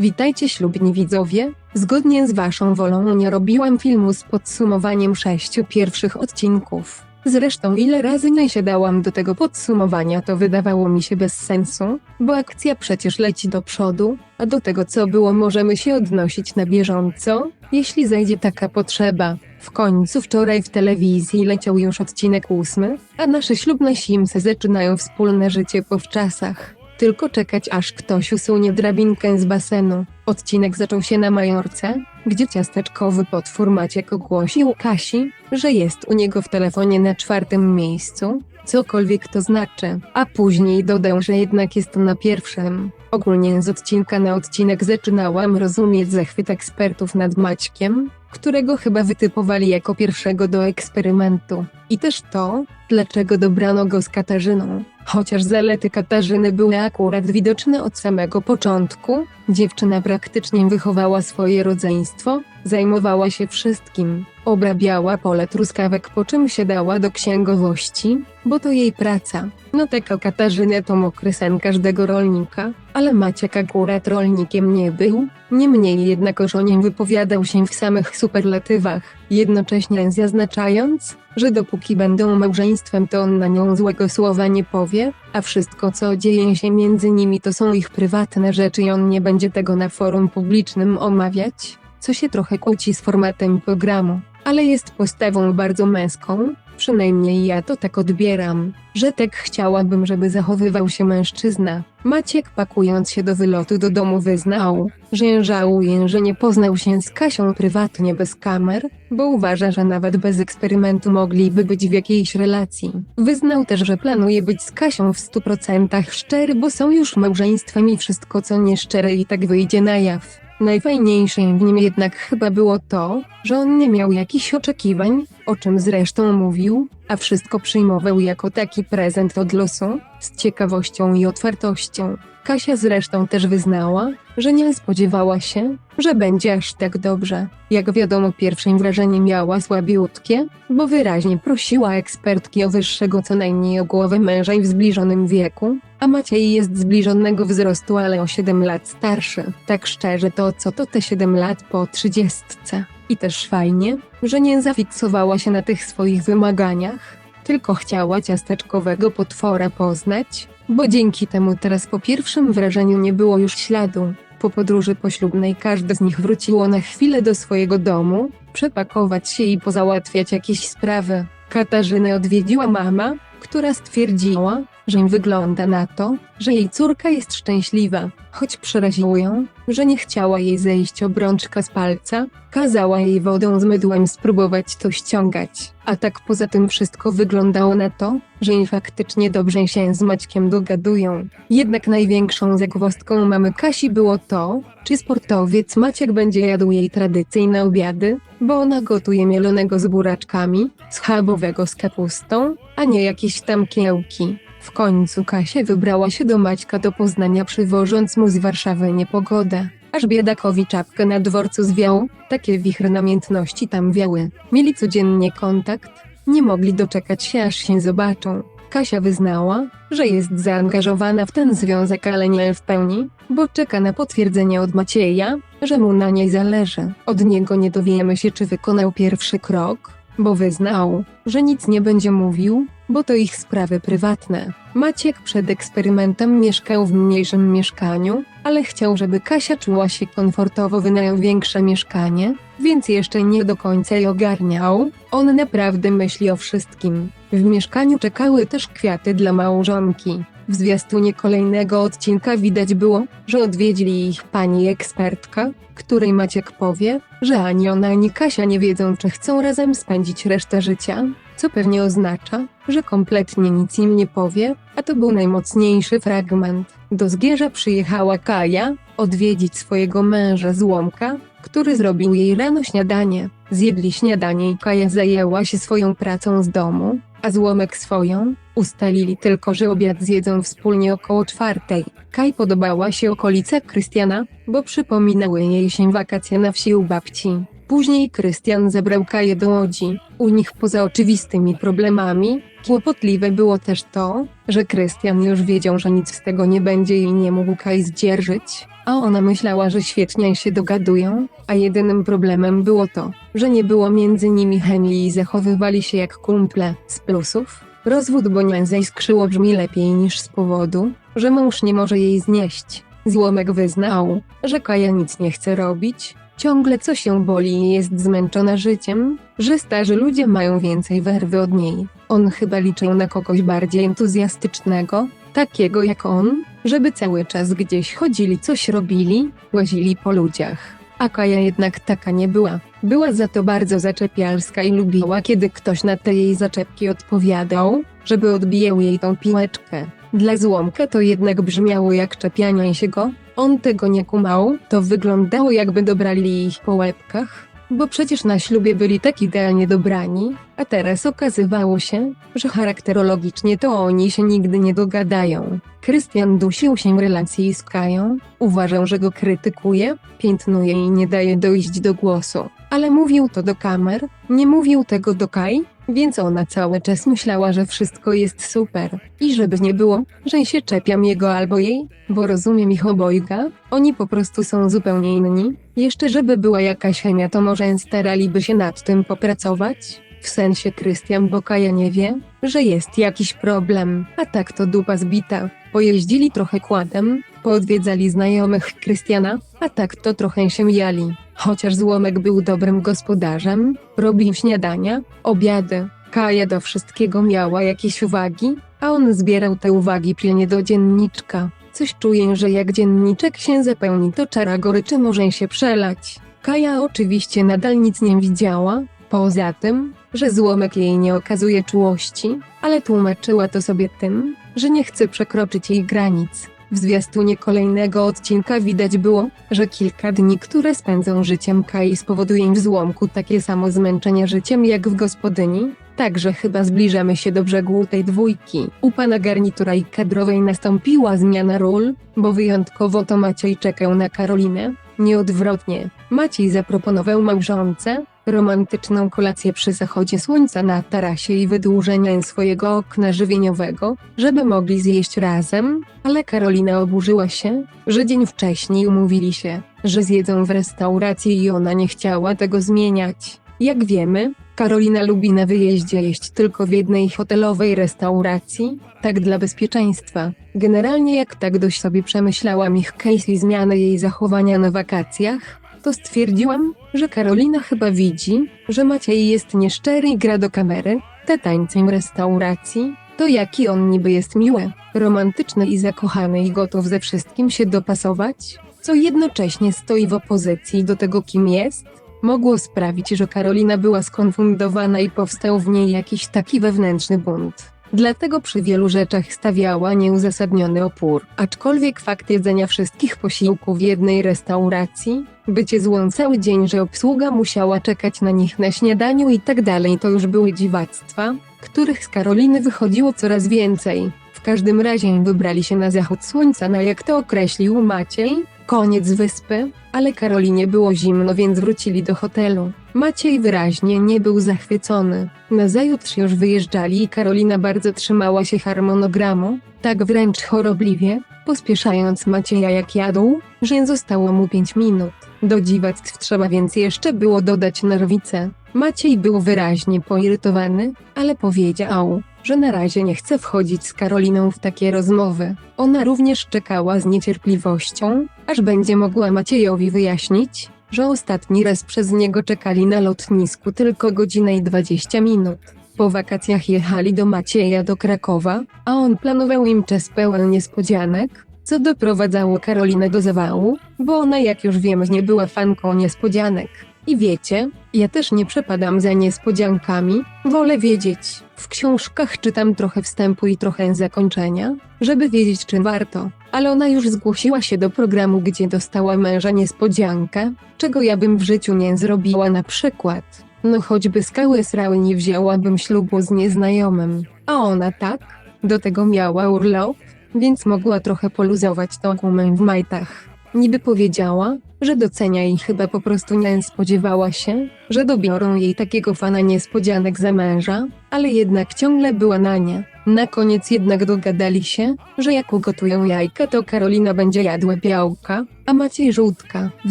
Witajcie ślubni widzowie. Zgodnie z waszą wolą nie robiłam filmu z podsumowaniem sześciu pierwszych odcinków. Zresztą ile razy nie siadałam do tego podsumowania to wydawało mi się bez sensu, bo akcja przecież leci do przodu, a do tego co było możemy się odnosić na bieżąco, jeśli zajdzie taka potrzeba. W końcu wczoraj w telewizji leciał już odcinek ósmy, a nasze ślubne simsy zaczynają wspólne życie po wczasach. Tylko czekać aż ktoś usunie drabinkę z basenu. Odcinek zaczął się na Majorce, gdzie ciasteczkowy potwór Maciek ogłosił Kasi, że jest u niego w telefonie na czwartym miejscu, cokolwiek to znaczy, a później dodał, że jednak jest na pierwszym. Ogólnie z odcinka na odcinek zaczynałam rozumieć zachwyt ekspertów nad Maćkiem, którego chyba wytypowali jako pierwszego do eksperymentu. I też to, dlaczego dobrano go z Katarzyną. Chociaż zalety Katarzyny były akurat widoczne od samego początku, dziewczyna praktycznie wychowała swoje rodzeństwo, zajmowała się wszystkim, obrabiała pole truskawek po czym siadała do księgowości, bo to jej praca. No taka Katarzyna to mokry sen każdego rolnika, ale Maciek akurat rolnikiem nie był, niemniej jednak o wypowiadał się w samych superlatywach, jednocześnie zaznaczając, że dopóki będą małżeństwem to on na nią złego słowa nie powie, a wszystko co dzieje się między nimi to są ich prywatne rzeczy i on nie będzie tego na forum publicznym omawiać, co się trochę kłóci z formatem programu, ale jest postawą bardzo męską, przynajmniej ja to tak odbieram, że tak chciałabym, żeby zachowywał się mężczyzna. Maciek pakując się do wylotu do domu wyznał, że żałuje, że nie poznał się z Kasią prywatnie bez kamer, bo uważa, że nawet bez eksperymentu mogliby być w jakiejś relacji. Wyznał też, że planuje być z Kasią w 100% szczery, bo są już małżeństwem i wszystko co nieszczere i tak wyjdzie na jaw. Najfajniejszym w nim jednak chyba było to, że on nie miał jakichś oczekiwań, o czym zresztą mówił, a wszystko przyjmował jako taki prezent od losu, z ciekawością i otwartością. Kasia zresztą też wyznała, że nie spodziewała się, że będzie aż tak dobrze. Jak wiadomo, pierwszym wrażenie miała słabiutkie, bo wyraźnie prosiła ekspertki o wyższego co najmniej o głowę męża i w zbliżonym wieku, a Maciej jest zbliżonego wzrostu, ale o 7 lat starszy. Tak szczerze, to co to te 7 lat po trzydziestce? I też fajnie, że nie zafiksowała się na tych swoich wymaganiach, tylko chciała ciasteczkowego potwora poznać, bo dzięki temu teraz po pierwszym wrażeniu nie było już śladu. Po podróży poślubnej każde z nich wróciło na chwilę do swojego domu, przepakować się i pozałatwiać jakieś sprawy. Katarzynę odwiedziła mama, która stwierdziła, że wygląda na to, że jej córka jest szczęśliwa. Choć przeraziło ją, że nie chciała jej zejść obrączka z palca, kazała jej wodą z mydłem spróbować to ściągać. A tak poza tym wszystko wyglądało na to, że im faktycznie dobrze się z Maćkiem dogadują. Jednak największą zagwozdką mamy Kasi było to, czy sportowiec Maciek będzie jadł jej tradycyjne obiady, bo ona gotuje mielonego z buraczkami, schabowego z kapustą, a nie jakieś tam kiełki. W końcu Kasia wybrała się do Maćka do Poznania przywożąc mu z Warszawy niepogodę. Aż biedakowi czapkę na dworcu zwiał, takie wichry namiętności tam wiały. Mieli codziennie kontakt, nie mogli doczekać się aż się zobaczą. Kasia wyznała, że jest zaangażowana w ten związek, ale nie w pełni, bo czeka na potwierdzenie od Macieja, że mu na niej zależy. Od niego nie dowiemy się, czy wykonał pierwszy krok, bo wyznał, że nic nie będzie mówił, bo to ich sprawy prywatne. Maciek przed eksperymentem mieszkał w mniejszym mieszkaniu, ale chciał, żeby Kasia czuła się komfortowo, wynajął większe mieszkanie, więc jeszcze nie do końca je ogarniał. On naprawdę myśli o wszystkim. W mieszkaniu czekały też kwiaty dla małżonki. W zwiastunie kolejnego odcinka widać było, że odwiedzili ich pani ekspertka, której Maciek powie, że ani ona ani Kasia nie wiedzą, czy chcą razem spędzić resztę życia, co pewnie oznacza, że kompletnie nic im nie powie, a to był najmocniejszy fragment. Do Zgierza przyjechała Kaja odwiedzić swojego męża Złomka, który zrobił jej rano śniadanie. Zjedli śniadanie i Kaja zajęła się swoją pracą z domu, a Złomek swoją. Ustalili tylko, że obiad zjedzą wspólnie około czwartej. Kaj podobała się okolica Krystiana, bo przypominały jej się wakacje na wsi u babci. Później Krystian zabrał Kaję do Łodzi. U nich poza oczywistymi problemami, Kłopotliwe było też to, że Krystian już wiedział, że nic z tego nie będzie i nie mógł Kai zdzierżyć, a ona myślała, że świetnie się dogadują, a jedynym problemem było to, że nie było między nimi chemii i zachowywali się jak kumple. Z plusów, rozwód Bonia zaiskrzyło brzmi lepiej niż z powodu, że mąż nie może jej znieść. Złomek wyznał, że Kaja nic nie chce robić, ciągle coś ją boli i jest zmęczona życiem, że starzy ludzie mają więcej werwy od niej. On chyba liczył na kogoś bardziej entuzjastycznego, takiego jak on, żeby cały czas gdzieś chodzili, coś robili, łazili po ludziach. A Kaja jednak taka nie była. Była za to bardzo zaczepialska i lubiła, kiedy ktoś na te jej zaczepki odpowiadał, żeby odbijał jej tą piłeczkę. Dla Złomka to jednak brzmiało jak czepianie się go, on tego nie kumał, to wyglądało jakby dobrali ich po łebkach, bo przecież na ślubie byli tak idealnie dobrani, a teraz okazywało się, że charakterologicznie to oni się nigdy nie dogadają. Krystian dusił się relacji z Kają, uważał, że go krytykuje, piętnuje i nie daje dojść do głosu. Ale mówił to do kamer, nie mówił tego do Kai, więc ona cały czas myślała, że wszystko jest super. I żeby nie było, że się czepiam jego albo jej, bo rozumiem ich obojga, oni po prostu są zupełnie inni. Jeszcze żeby była jakaś chemia, to może staraliby się nad tym popracować? W sensie Krystian, bo Kaja nie wie, że jest jakiś problem, a tak to dupa zbita. Pojeździli trochę kładem, poodwiedzali znajomych Krystiana, a tak to trochę się jali. Chociaż Złomek był dobrym gospodarzem, robił śniadania, obiady, Kaja do wszystkiego miała jakieś uwagi, a on zbierał te uwagi pilnie do dzienniczka. Coś czuję, że jak dzienniczek się zapełni, to czara goryczy może się przelać. Kaja oczywiście nadal nic nie widziała, poza tym, że złomek jej nie okazuje czułości, ale tłumaczyła to sobie tym, że nie chce przekroczyć jej granic. W zwiastunie kolejnego odcinka widać było, że kilka dni, które spędzą życiem Kai spowoduje w złomku takie samo zmęczenie życiem jak w gospodyni, także chyba zbliżamy się do brzegu tej dwójki. U pana garnitura i kadrowej nastąpiła zmiana ról, bo wyjątkowo to Maciej czekał na Karolinę, nieodwrotnie. Maciej zaproponował małżonce, romantyczną kolację przy zachodzie słońca na tarasie i wydłużenie swojego okna żywieniowego, żeby mogli zjeść razem, ale Karolina oburzyła się, że dzień wcześniej umówili się, że zjedzą w restauracji i ona nie chciała tego zmieniać. Jak wiemy, Karolina lubi na wyjeździe jeść tylko w jednej hotelowej restauracji, tak dla bezpieczeństwa. Generalnie jak tak dość sobie przemyślałam ich case i zmiany jej zachowania na wakacjach, to stwierdziłam, że Karolina chyba widzi, że Maciej jest nieszczery i gra do kamery, te tańce w restauracji, to jaki on niby jest miły, romantyczny i zakochany i gotów ze wszystkim się dopasować, co jednocześnie stoi w opozycji do tego kim jest, mogło sprawić, że Karolina była skonfundowana i powstał w niej jakiś taki wewnętrzny bunt. Dlatego przy wielu rzeczach stawiała nieuzasadniony opór. Aczkolwiek fakt jedzenia wszystkich posiłków w jednej restauracji, bycie złą cały dzień, że obsługa musiała czekać na nich na śniadaniu i tak dalej, to już były dziwactwa, których z Karoliny wychodziło coraz więcej. W każdym razie wybrali się na zachód słońca, na jak to określił Maciej, koniec wyspy, ale Karolinie było zimno, więc wrócili do hotelu. Maciej wyraźnie nie był zachwycony. Nazajutrz już wyjeżdżali i Karolina bardzo trzymała się harmonogramu, tak wręcz chorobliwie, pospieszając Macieja jak jadł, że zostało mu 5 minut. Do dziwactw trzeba więc jeszcze było dodać nerwice. Maciej był wyraźnie poirytowany, ale powiedział, że na razie nie chce wchodzić z Karoliną w takie rozmowy. Ona również czekała z niecierpliwością, aż będzie mogła Maciejowi wyjaśnić, że ostatni raz przez niego czekali na lotnisku tylko godzinę i 20 minut. Po wakacjach jechali do Macieja do Krakowa, a on planował im czas pełen niespodzianek, co doprowadzało Karolinę do zawału, bo ona jak już wiemy nie była fanką niespodzianek. I wiecie, ja też nie przepadam za niespodziankami, wolę wiedzieć. W książkach czytam trochę wstępu i trochę zakończenia, żeby wiedzieć czy warto. Ale ona już zgłosiła się do programu, gdzie dostała męża niespodziankę, czego ja bym w życiu nie zrobiła na przykład. No choćby skały srały nie wzięłabym ślubu z nieznajomym. A ona tak? Do tego miała urlop, więc mogła trochę poluzować tą gumę w majtach. Niby powiedziała, że docenia i chyba po prostu nie spodziewała się, że dobiorą jej takiego fana niespodzianek za męża, ale jednak ciągle była na nie. Na koniec jednak dogadali się, że jak ugotują jajka to Karolina będzie jadła białka, a Maciej żółtka. W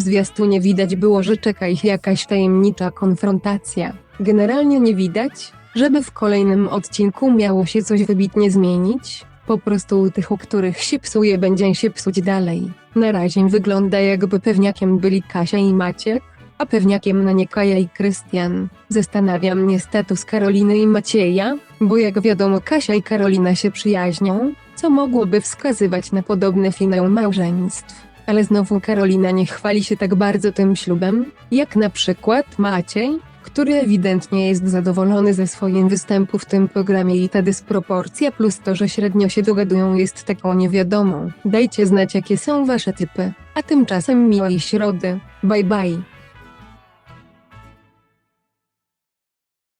zwiastunie widać było, że czeka ich jakaś tajemnicza konfrontacja. Generalnie nie widać, żeby w kolejnym odcinku miało się coś wybitnie zmienić. Po prostu u tych, u których się psuje, będzie się psuć dalej. Na razie wygląda jakby pewniakiem byli Kasia i Maciek, a pewniakiem na nie Kaja i Krystian. Zastanawia mnie status Karoliny i Macieja, bo jak wiadomo Kasia i Karolina się przyjaźnią, co mogłoby wskazywać na podobny finał małżeństw. Ale znowu Karolina nie chwali się tak bardzo tym ślubem, jak na przykład Maciej, który ewidentnie jest zadowolony ze swoim występu w tym programie i ta dysproporcja plus to, że średnio się dogadują jest taką niewiadomą. Dajcie znać jakie są wasze typy, a tymczasem miłej środy. Bye bye.